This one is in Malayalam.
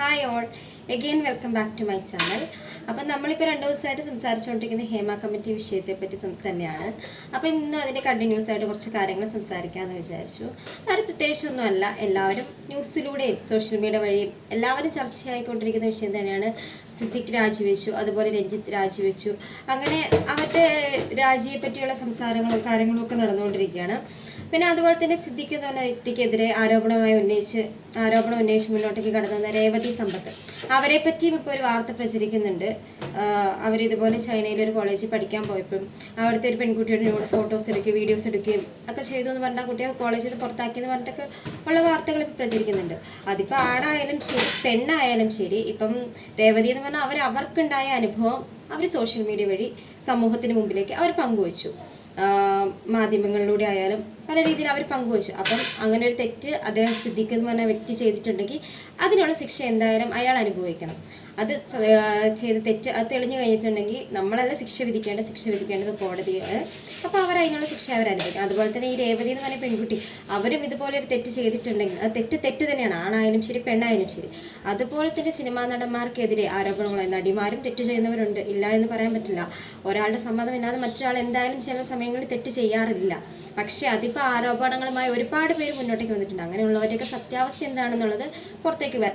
hi all. Again welcome back to my channel. അപ്പം നമ്മളിപ്പോൾ രണ്ട് ദിവസമായിട്ട് സംസാരിച്ചുകൊണ്ടിരിക്കുന്ന ഹേമ കമ്മിറ്റി വിഷയത്തെ പറ്റി തന്നെയാണ്. അപ്പം ഇന്ന് അതിന്റെ കണ്ടിന്യൂസ് ആയിട്ട് കുറച്ച് കാര്യങ്ങൾ സംസാരിക്കാമെന്ന് വിചാരിച്ചു. അത് പ്രത്യേകിച്ചൊന്നുമല്ല എല്ലാവരും ന്യൂസിലൂടെയും സോഷ്യൽ മീഡിയ വഴിയും എല്ലാവരും ചർച്ചയായിക്കൊണ്ടിരിക്കുന്ന വിഷയം തന്നെയാണ്. സിദ്ദിഖ് രാജിവെച്ചു അതുപോലെ രഞ്ജിത്ത് രാജിവെച്ചു. അങ്ങനെ അവരുടെ രാജിയെ പറ്റിയുള്ള സംസാരങ്ങളും കാര്യങ്ങളും ഒക്കെ നടന്നുകൊണ്ടിരിക്കുകയാണ്. പിന്നെ അതുപോലെ തന്നെ സിദ്ദിഖ് എന്ന് പറഞ്ഞ വ്യക്തിക്കെതിരെ ആരോപണമായി ഉന്നയിച്ച് ആരോപണം ഉന്നയിച്ച് മുന്നോട്ടേക്ക് കടന്നു വന്ന രേവതി സമ്പത്ത്. അവരെ പറ്റിയും ഇപ്പോൾ ഒരു വാർത്ത പ്രചരിക്കുന്നുണ്ട്. അവരിതുപോലെ ചൈനയിൽ ഒരു കോളേജിൽ പഠിക്കാൻ പോയപ്പോൾ അവിടുത്തെ ഒരു പെൺകുട്ടിയുടെ ഫോട്ടോസ് എടുക്കുകയും വീഡിയോസ് എടുക്കുകയും ഒക്കെ ചെയ്തു എന്ന് പറഞ്ഞാൽ കുട്ടിയെ കോളേജിൽ നിന്ന് പുറത്താക്കി എന്ന് പറഞ്ഞിട്ടൊക്കെ ഉള്ള വാർത്തകൾ ഇപ്പോൾ പ്രചരിക്കുന്നുണ്ട്. അതിപ്പോൾ ആണായാലും ശരി പെണ്ണായാലും ശരി ഇപ്പം രേവതി എന്ന് പറഞ്ഞാൽ അവർ അവർക്കുണ്ടായ അനുഭവം അവർ സോഷ്യൽ മീഡിയ വഴി സമൂഹത്തിന് മുമ്പിലേക്ക് അവർ പങ്കുവച്ചു. മാധ്യമങ്ങളിലൂടെ ആയാലും പല രീതിയിൽ അവർ പങ്കുവച്ചു. അപ്പം അങ്ങനെ ഒരു തെറ്റ് അദ്ദേഹം സിദ്ദിഖ് എന്ന് പറഞ്ഞ വ്യക്തി ചെയ്തിട്ടുണ്ടെങ്കിൽ അതിനുള്ള ശിക്ഷ എന്തായാലും അയാൾ അനുഭവിക്കണം. അത് ചെയ്ത തെറ്റ് അത് തെളിഞ്ഞു കഴിഞ്ഞിട്ടുണ്ടെങ്കിൽ നമ്മളല്ല ശിക്ഷ വിധിക്കേണ്ട ശിക്ഷ വിധിക്കേണ്ടത് കോടതിയാണ്. അപ്പോൾ അവർ അതിനുള്ള ശിക്ഷ അവർ അനുഭവിക്കും. അതുപോലെ തന്നെ ഈ രേവതി എന്ന് പറഞ്ഞ പെൺകുട്ടി അവരും ഇതുപോലെ ഒരു തെറ്റ് ചെയ്തിട്ടുണ്ടെങ്കിൽ അത് തെറ്റ് തെറ്റ് തന്നെയാണ്. ആണായാലും ശരി പെണ്ണായാലും ശരി. അതുപോലെ തന്നെ സിനിമാ നടന്മാർക്കെതിരെ ആരോപണങ്ങൾ നടിമാരും തെറ്റ് ചെയ്യുന്നവരുണ്ട്. ഇല്ല എന്ന് പറയാൻ പറ്റില്ല. ഒരാളുടെ സമ്മതമില്ലാതെ മറ്റൊരാൾ എന്തായാലും ചില സമയങ്ങളിൽ തെറ്റ് ചെയ്യാറില്ല. പക്ഷെ അതിപ്പോൾ ആരോപണങ്ങളുമായി ഒരുപാട് പേര് മുന്നോട്ടേക്ക് വന്നിട്ടുണ്ട്. അങ്ങനെയുള്ളവരുടെയൊക്കെ സത്യാവസ്ഥ എന്താണെന്നുള്ളത് പുറത്തേക്ക് വരണം